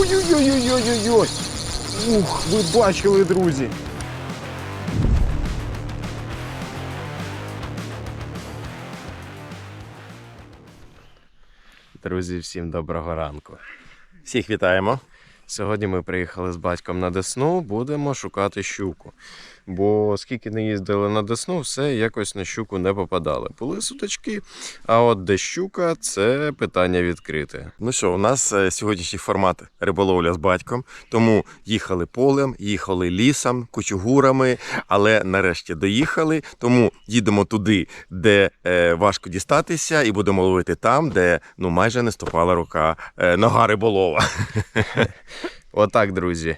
Ой-ой-ой-ой-ой-ой! Ух, ви бачили, друзі! Друзі, всім доброго ранку. Всіх вітаємо. Сьогодні ми приїхали з батьком на Десну, будемо шукати щуку. Бо скільки не їздили на Десну, все якось на щуку не попадали. Були суточки, а от де щука це питання відкрите. Ну що, у нас е, сьогоднішній формат риболовля з батьком. Тому їхали полем, їхали лісом, кучугурами, але нарешті доїхали. Тому їдемо туди, де е, важко дістатися, і будемо ловити там, де ну майже не ступала рука е, нога риболова. Отак, друзі.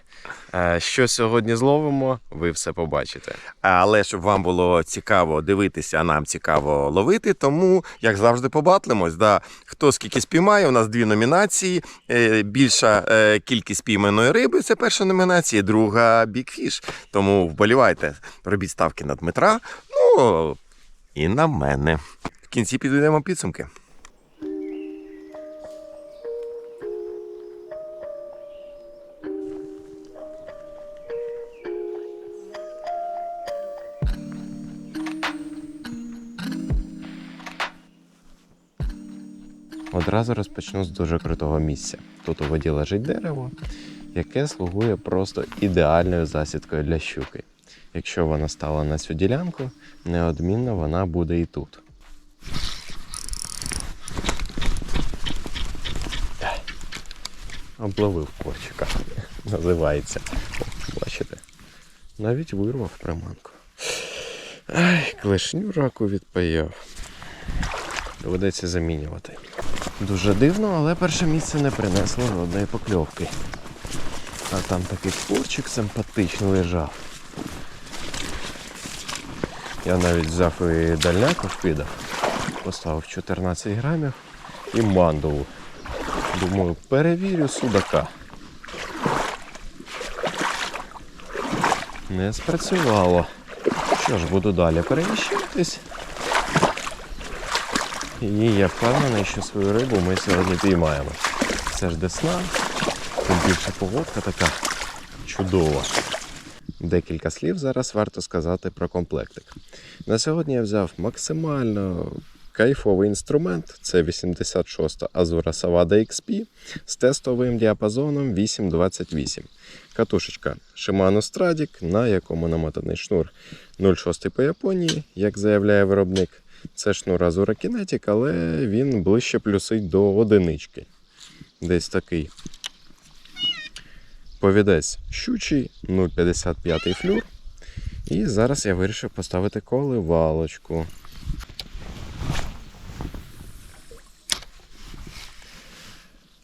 Е, Що сьогодні зловимо, ви все побачите. Але щоб вам було цікаво дивитися, а нам цікаво ловити, тому, як завжди, побатлимось. Да. Хто скільки спіймає, у нас дві номінації. Е, Більша е, кількість пійманої риби це перша номінація, друга бікфіш. Тому вболівайте, робіть ставки на Дмитра, ну і на мене. В кінці підведемо підсумки. Одразу розпочну з дуже крутого місця. Тут у воді лежить дерево, яке слугує просто ідеальною засідкою для щуки. Якщо вона стала на цю ділянку, неодмінно вона буде і тут. Обловив корчика. Називається. О, бачите? Навіть вирвав приманку. Ай, клешню раку відпаяв. Доведеться замінювати. Дуже дивно, але перше місце не принесло жодної покльовки. А там такий корчик симпатичний лежав. Я навіть взяв і дальняку вкидав, поставив 14 грамів і мандову. Думаю, перевірю судака. Не спрацювало. Що ж, буду далі переміщуватись. І я впевнений, що свою рибу ми сьогодні піймаємо. Це ж десна, тим більше погодка така чудова. Декілька слів зараз варто сказати про комплектик. На сьогодні я взяв максимально кайфовий інструмент. Це 86 Azura Savada XP з тестовим діапазоном 828. Катушечка Shimano Stradic, на якому намотаний шнур 0,6 по Японії, як заявляє виробник. Це шнур Azura Kinetic, але він ближче плюсить до одинички. Десь такий. Повідець щучий, 0,55 флюр. І зараз я вирішив поставити коливалочку.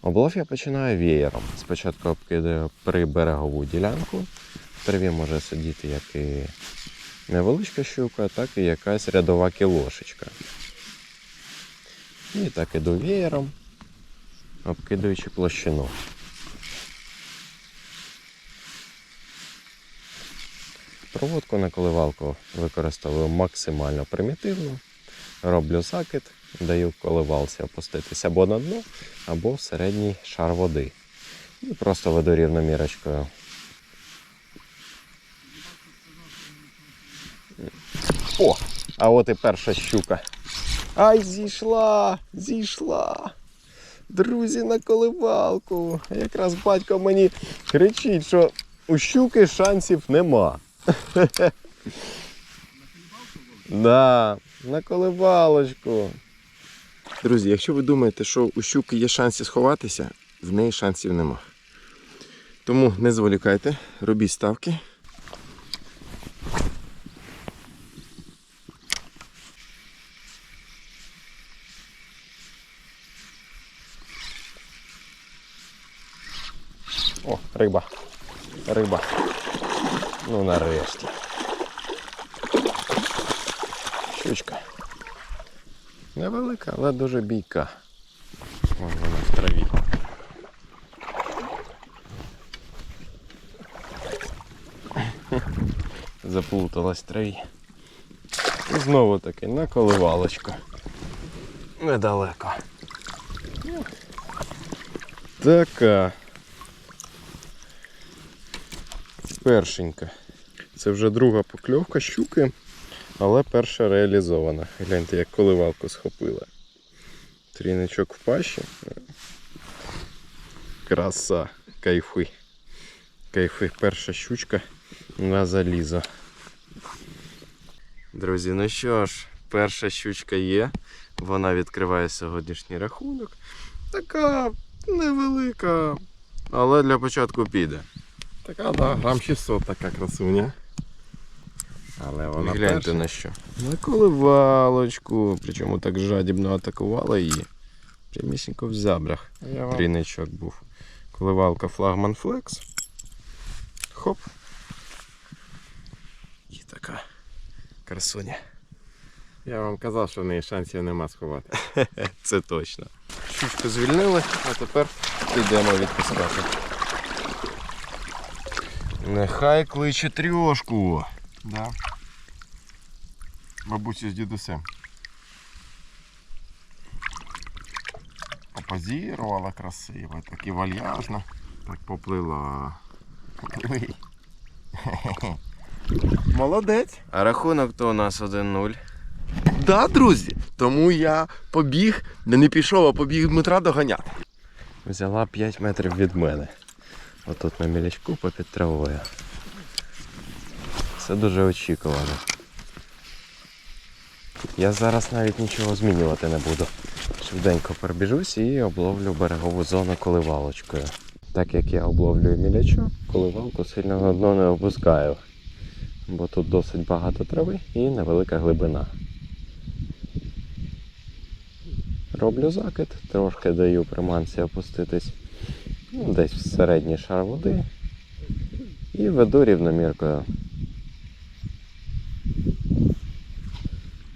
Облов я починаю веєром. Спочатку обкидаю приберегову ділянку. В траві може сидіти як і невеличка щука, так і якась рядова кілошечка. І так іду веєром, обкидаючи площину. Проводку на коливалку використовую максимально примітивно. Роблю закид, даю коливалці опуститися або на дно, або в середній шар води. І просто веду рівномірочкою. О! А от і перша щука. Ай, зійшла! Зійшла! Друзі, на коливалку. Якраз батько мені кричить, що у щуки шансів нема. Да, на коливалочку. Друзі, якщо ви думаєте, що у щуки є шанси сховатися, в неї шансів нема. Тому не зволікайте, робіть ставки. О, риба. Риба. Ну нарешті. Щучка. Невелика, але дуже бійка. Вон вона в траві. Заплуталась в траві. І знову таки на коливалочку. Недалеко. Така. Першенька. Це вже друга покльовка щуки, але перша реалізована. Гляньте, як коливалку схопила. Тріничок в пащі. Краса, кайфи. Кайфи, перша щучка на залізо. Друзі, ну що ж, перша щучка є. Вона відкриває сьогоднішній рахунок. Така невелика, але для початку піде. Така, да, грам 600 така красуня. Але вона Гляньте перша. на що. На коливалочку. Причому так жадібно атакувала її. Прямісінько в зябрах. Я вам, Трійничок був. Коливалка флагман флекс. Хоп. І така красуня. я вам казав, що в неї шансів нема сховати. Це точно. Щучку звільнили, а тепер йдемо відпускати. Нехай кличе трьошку. Да. Бабусі з дідусем. Попозірувала красиво, так і вальяжно. Так поплила. Попливи. Молодець. А рахунок то у нас 1-0. Да, друзі. Тому я побіг, не пішов, а побіг Дмитра доганяти. Взяла 5 метрів від мене. Отут на мілячку попід травою. Це дуже очікувано. Я зараз навіть нічого змінювати не буду. Швиденько пробіжусь і обловлю берегову зону коливалочкою. Так як я обловлюю мілячок, коливалку сильно на дно не опускаю. Бо тут досить багато трави і невелика глибина. Роблю закид, трошки даю приманці опуститись десь в середній шар води і веду рівноміркою.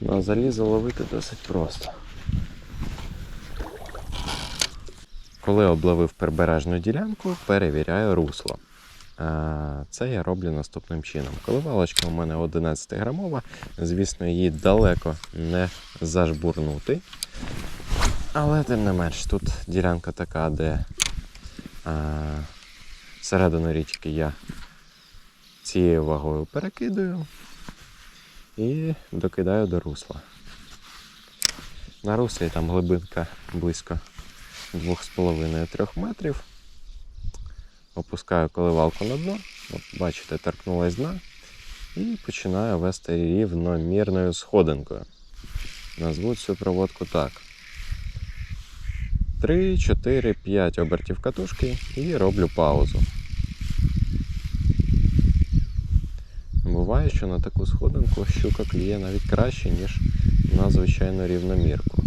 На залізо ловити досить просто. Коли обловив прибережну ділянку, перевіряю русло. Це я роблю наступним чином. Коливалочка у мене 11 грамова, звісно, її далеко не зажбурнути. Але тим не менш, тут ділянка така, де середину річки я цією вагою перекидаю і докидаю до русла. На руслі там глибинка близько 2,5-3 метрів. Опускаю коливалку на дно, от бачите, торкнулась дна, і починаю вести рівномірною сходинкою. Назву цю проводку так. 3, 4, 5 обертів катушки і роблю паузу. Буває, що на таку сходинку щука кліє навіть краще, ніж на звичайну рівномірку.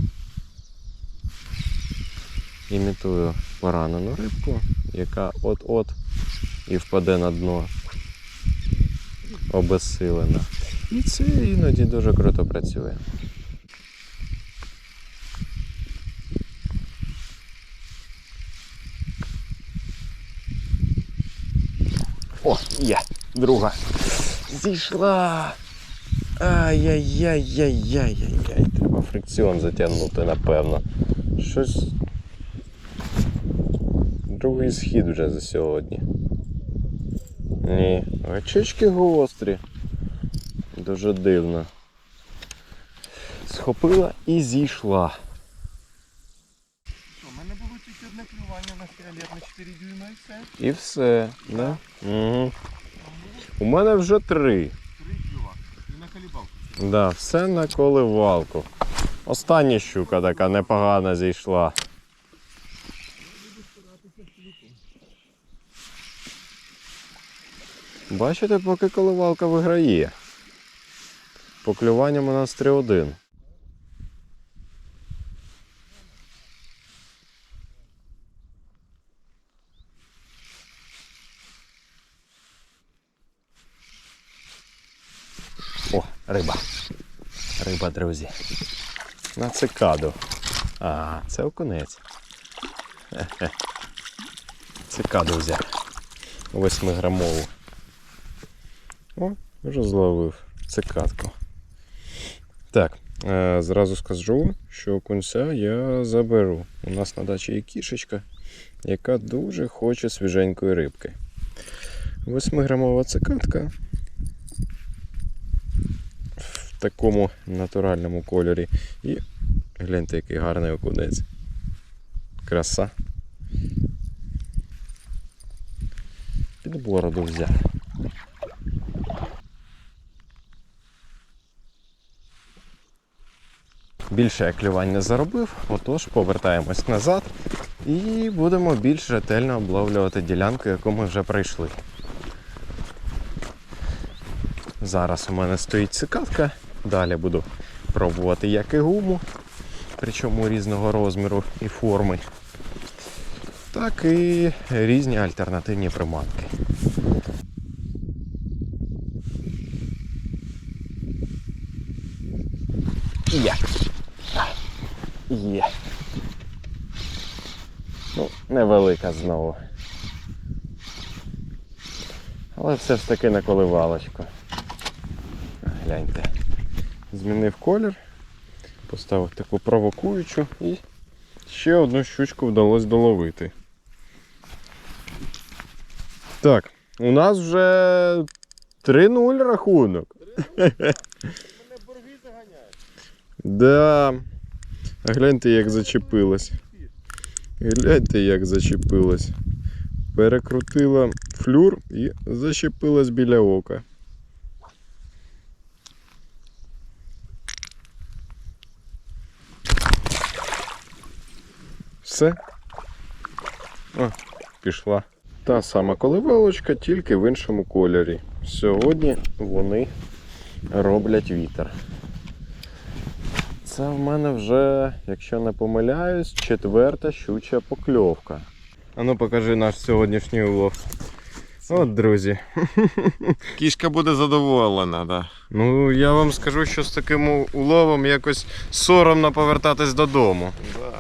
Імітую поранену рибку, яка от-от і впаде на дно обезсилена. І це іноді дуже круто працює. О, є, друга. Зійшла. Ай-яй-яй-яй-яй-яй. Треба фрикціон затягнути, напевно. Щось. Другий схід вже за сьогодні. Ні, очечки гострі. Дуже дивно. Схопила і зійшла. Що, у мене було тільки одне клювання на фіолет на 4 дюйма і все. Да? Угу. У мене вже три. Три клюва. І на калібалку. Да, все на коливалку. Остання щука така непогана зійшла. Бачите, поки коливалка виграє. По клюванням у нас 3-1. О, риба. Риба, друзі. На цикаду. А, це окунець. Хе-хе. Цикаду взяв. Восьмиграмову. О, вже зловив цикадку. Так, е, зразу скажу, що окунця я заберу. У нас на дачі є кішечка, яка дуже хоче свіженької рибки. Восьмиграмова цикатка в такому натуральному кольорі. І гляньте, який гарний окунець. Краса. Під бороду взяв. Більше я клювань не заробив, отож повертаємось назад і будемо більш ретельно обловлювати ділянку, яку ми вже пройшли. Зараз у мене стоїть цикатка, далі буду пробувати як і гуму, причому різного розміру і форми, так і різні альтернативні приманки. Є. Є. Ну, невелика знову. Але все ж таки на коливалочку. Гляньте. Змінив колір, поставив таку провокуючу і ще одну щучку вдалося доловити. Так, у нас вже 3-0 рахунок. Мене борги заганяють. Да. А гляньте, як зачепилась. Гляньте, як зачепилась. Перекрутила флюр і зачепилась біля ока. Все. О, пішла. Та сама коливалочка, тільки в іншому кольорі. Сьогодні вони роблять вітер. Це в мене вже, якщо не помиляюсь, четверта щуча покльовка. А ну покажи наш сьогоднішній улов. От, друзі. Кішка буде задоволена, да. Ну я вам скажу, що з таким уловом якось соромно повертатись додому. Да.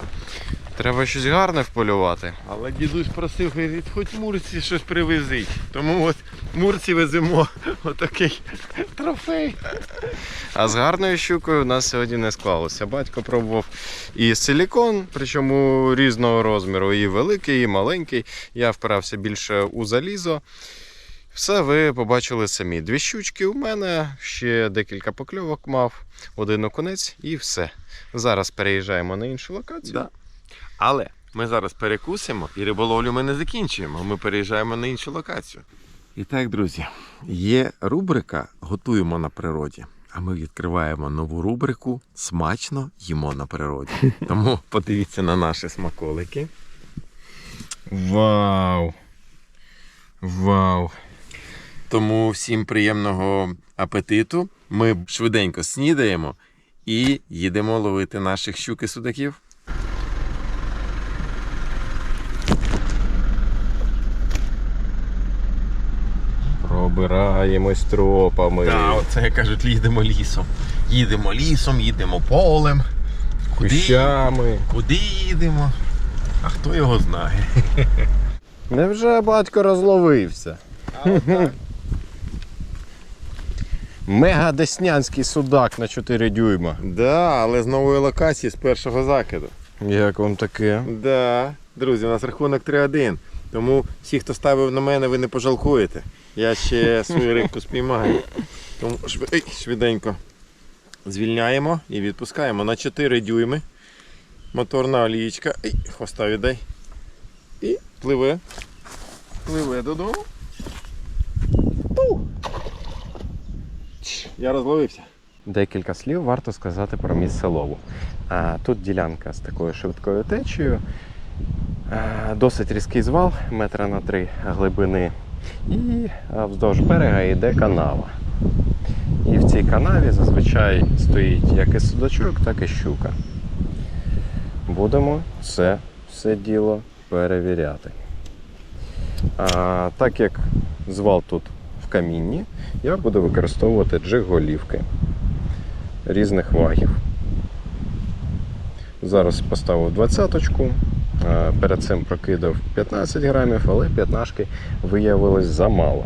Треба щось гарне вполювати. Але дідусь просив, говорить, хоч мурці щось привезіть. Тому от мурці веземо отакий трофей. А з гарною щукою у нас сьогодні не склалося. Батько пробував і силікон, причому різного розміру, і великий, і маленький. Я впирався більше у залізо. Все ви побачили самі. Дві щучки у мене, ще декілька покльовок мав, один окунець і все. Зараз переїжджаємо на іншу локацію. Да. Але ми зараз перекусимо і риболовлю ми не закінчуємо. Ми переїжджаємо на іншу локацію. І так, друзі, є рубрика Готуємо на природі. А ми відкриваємо нову рубрику Смачно їмо на природі. Тому подивіться на наші смаколики. Вау! Вау! Тому всім приємного апетиту. Ми швиденько снідаємо і їдемо ловити наших щук і судаків. Пробираємось тропами. Так, оце як кажуть, їдемо лісом. Їдемо лісом, їдемо полем. Куди, Кущами. куди їдемо? А хто його знає? Невже батько розловився? Мега деснянський судак на 4 дюйма. Да, але з нової локації, з першого закиду. Як вам таке? Да. Друзі, у нас рахунок 3-1. Тому всі, хто ставив на мене, ви не пожалкуєте. Я ще свою рибку спіймаю. Тому шви- швиденько звільняємо і відпускаємо на 4 дюйми. Моторна олієчка. Хвоста віддай. І пливе. Пливе додому. Я розловився. Декілька слів варто сказати про місце лову. А, Тут ділянка з такою швидкою течією, досить різкий звал, метра на три глибини, і вздовж берега йде канава. І в цій канаві зазвичай стоїть як і судачок, так і щука. Будемо це все діло перевіряти. А, так як звал тут в камінні, я буду використовувати джиг-голівки різних вагів. Зараз поставив двадцяточку, е, Е, перед цим прокидав 15 грамів, але п'ятнашки виявилось замало.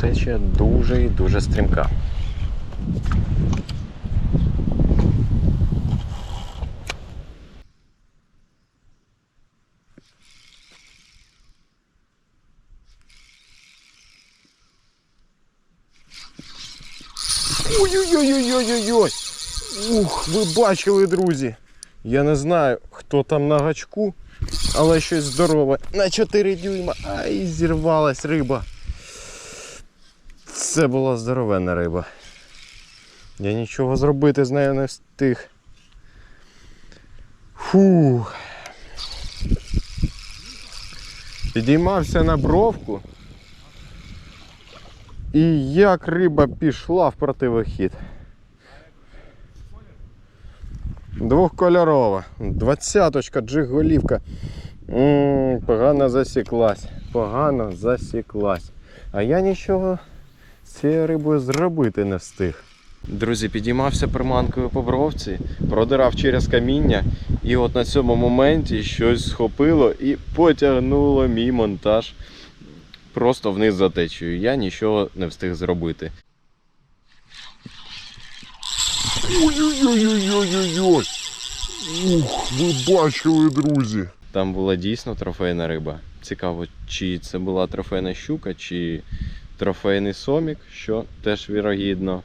Течія дуже і дуже стрімка. Ой-ой-ой-ой-ой-ой! Ух, ви бачили, друзі! Я не знаю, хто там на гачку, але щось здорове. На 4 дюйма. Ай, зірвалась риба. Це була здоровенна риба. Я нічого зробити з нею не встиг. Фух. Підіймався на бровку. І як риба пішла в противохід. Двохкольорова. Двадцяточка, джиг-голівка. Погано засіклась. Погано засіклась. А я нічого з цією рибою зробити не встиг. Друзі, підіймався приманкою по бровці, продирав через каміння, і от на цьому моменті щось схопило і потягнуло мій монтаж просто вниз за течією. Я нічого не встиг зробити. Ой-ой-ой-ой-ой-ой. Ух, ви бачили, друзі. Там була дійсно трофейна риба. Цікаво, чи це була трофейна щука, чи трофейний сомік, що теж вірогідно.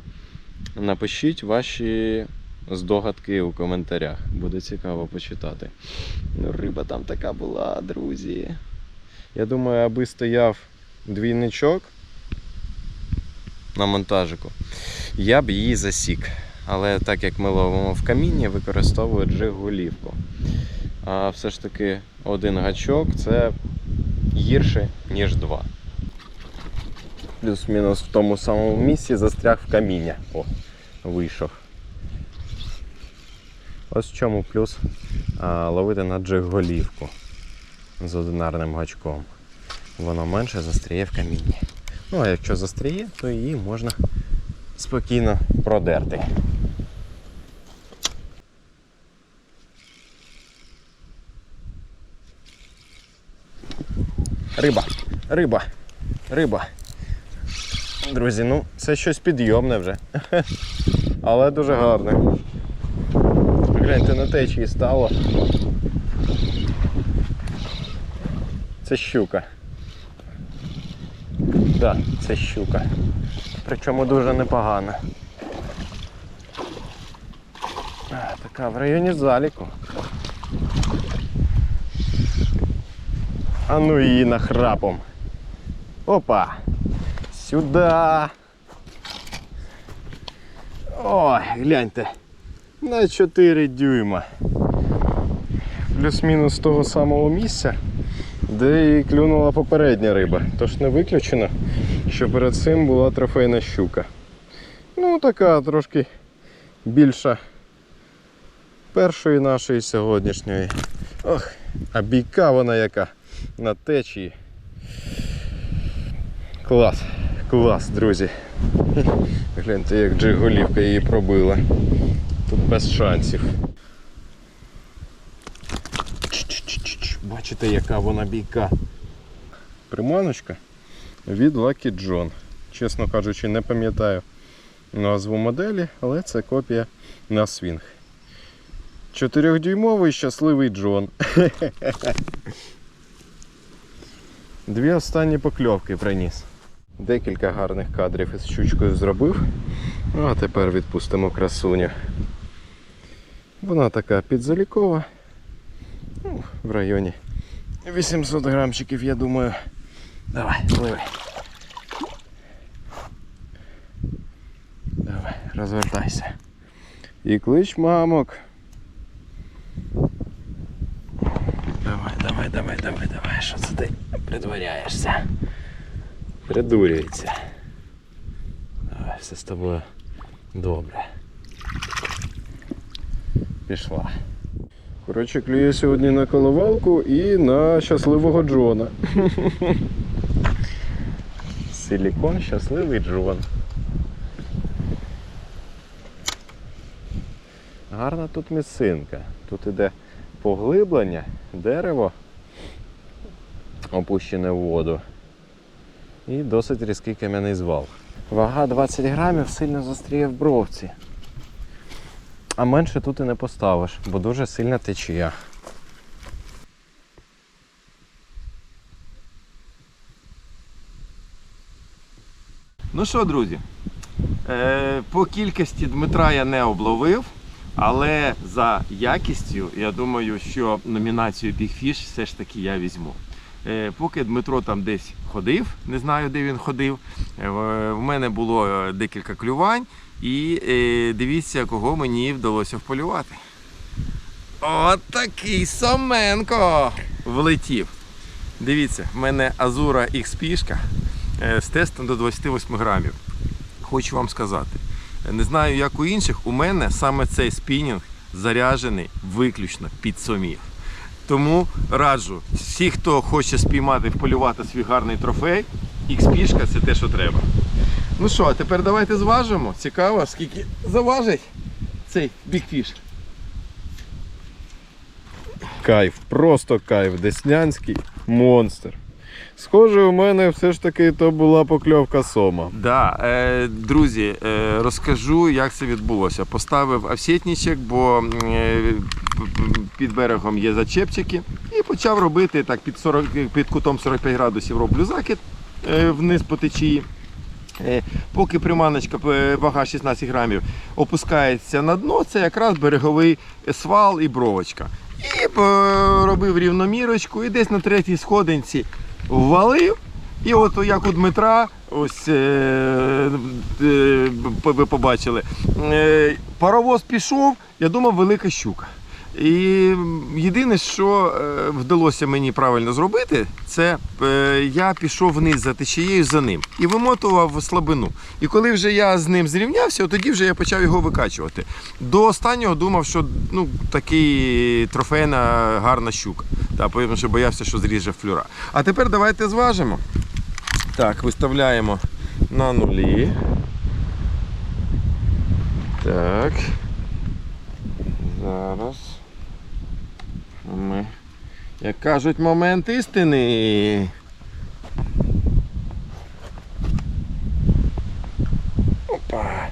Напишіть ваші здогадки у коментарях. Буде цікаво почитати. Ну, риба там така була, друзі. Я думаю, аби стояв двійничок на монтажику, я б її засік. Але так як ми ловимо в камінні, використовую джиг-голівку. А все ж таки один гачок це гірше, ніж два. Плюс-мінус в тому самому місці застряг в каміння. О, вийшов. Ось в чому плюс а, ловити на джиг-голівку з одинарним гачком. Воно менше застряє в камінні. Ну а якщо застряє, то її можна спокійно продерти. Риба, риба, риба. Друзі, ну це щось підйомне вже. Але дуже гарне. Гляньте, на течії стало. Це щука. Так, да, це щука. Причому дуже непогана. Така в районі заліку. А ну її нахрапом. Опа! Сюда. Ой, гляньте. На 4 дюйма. Плюс-мінус того самого місця, де і клюнула попередня риба. Тож не виключено, що перед цим була трофейна щука. Ну, така трошки більша першої нашої сьогоднішньої. Ох, а бійка вона яка на течії. Клас, клас, друзі. Гляньте, як джиголівка її пробила. Тут без шансів. Бачите, яка вона бійка. Приманочка від Lucky John. Чесно кажучи, не пам'ятаю назву моделі, але це копія на свінг. Чотирьохдюймовий щасливий Джон. Дві останні покльовки приніс. Декілька гарних кадрів із щучкою зробив. Ну, а тепер відпустимо красуню. Вона така підзалікова. Ну, в районі 800 грамчиків, я думаю. Давай, пливи. Давай, розвертайся. І клич мамок. Давай, давай, давай, давай, давай. Що це ти придворяєшся? Придурюється. Давай, все з тобою добре. Пішла. Коротше, клює сьогодні на коливалку і на щасливого Джона. Силікон щасливий Джон. Гарна тут місцинка. Тут іде поглиблення, дерево опущене в воду. І досить різкий кам'яний звал. Вага 20 грамів сильно застріє в бровці. А менше тут і не поставиш, бо дуже сильна течія. Ну що, друзі, Е, по кількості Дмитра я не обловив, але за якістю я думаю, що номінацію Big Fish все ж таки я візьму. Е, поки Дмитро там десь ходив, не знаю, де він ходив. е, в- мене було е, декілька клювань, і дивіться, кого мені вдалося вполювати. От такий Соменко влетів. Дивіться, в мене Азура X е, з тестом до 28 грамів. Хочу вам сказати, не знаю, як у інших, у мене саме цей спінінг заряджений виключно під сомів. Тому раджу, всі, хто хоче спіймати, вполювати свій гарний трофей, X це те, що треба. Ну що, а тепер давайте зважимо. Цікаво, скільки заважить цей бікфіш. Кайф, просто кайф, деснянський монстр. Схоже, у мене все ж таки то була покльовка сома. Да, е, друзі, е, розкажу, як це відбулося. Поставив овсетничок, бо е, під берегом є зачепчики, і почав робити так під, 40, під кутом 45 градусів роблю закид е, вниз по течії. Е, Поки приманочка е, вага 16 грамів опускається на дно, це якраз береговий свал і бровочка. І е, робив рівномірочку, і десь на третій сходинці ввалив. І от як у Дмитра, ось е, е, ви побачили, е, паровоз пішов, я думав, велика щука. І єдине, що е, вдалося мені правильно зробити, це е, я пішов вниз за течією за ним і вимотував слабину. І коли вже я з ним зрівнявся, тоді вже я почав його викачувати. До останнього думав, що ну, такий трофейна гарна щука. Та, тому що боявся, що зріже флюра. А тепер давайте зважимо. Так, виставляємо на нулі. Так. Зараз. Ми, як кажуть, момент істини. Опа.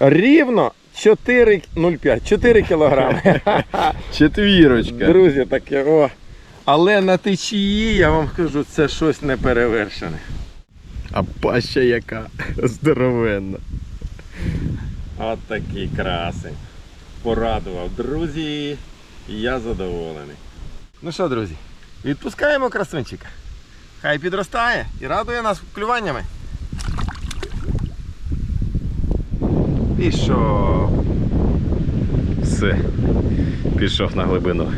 Рівно 4,05. 4 кілограми. Четвірочка. Друзі, таке о. Але на течії, я вам кажу, це щось неперевершене. А паща яка здоровенна. От такий красень. Порадував. Друзі, я задоволений. Ну що, друзі, відпускаємо красунчика. Хай підростає і радує нас клюваннями. Пішов. Все. Пішов на глибину.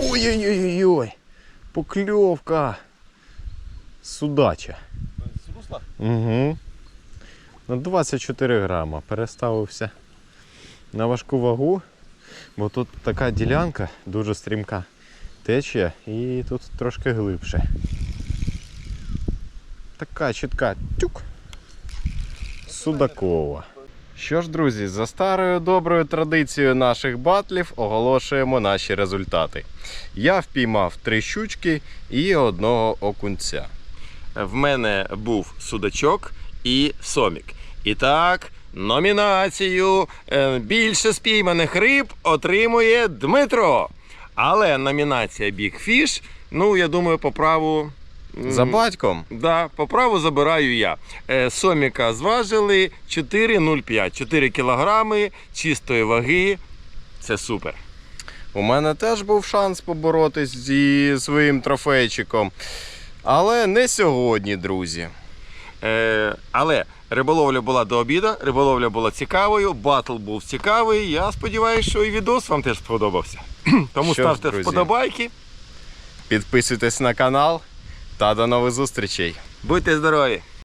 Ой-ой-ой-ой. Покльовка. Судача. Угу. На 24 грама. Переставився на важку вагу, бо тут така ділянка дуже стрімка течія і тут трошки глибше. Така чітка тюк. Судакова. Що ж, друзі, за старою доброю традицією наших батлів оголошуємо наші результати. Я впіймав три щучки і одного окунця. В мене був судачок і сомік. І так, номінацію е, більше спійманих риб отримує Дмитро. Але номінація Big Fish, ну я думаю, по праву. За батьком Да, по праву забираю я. Е, Соміка зважили 4,05. 4 кілограми чистої ваги. Це супер. у мене теж був шанс поборотись зі своїм трофейчиком. Але не сьогодні, друзі. Е, але риболовля була до обіду, риболовля була цікавою, батл був цікавий. Я сподіваюся, що і відос вам теж сподобався. Тому Що ставте друзі. вподобайки. Підписуйтесь на канал та до нових зустрічей. Будьте здорові!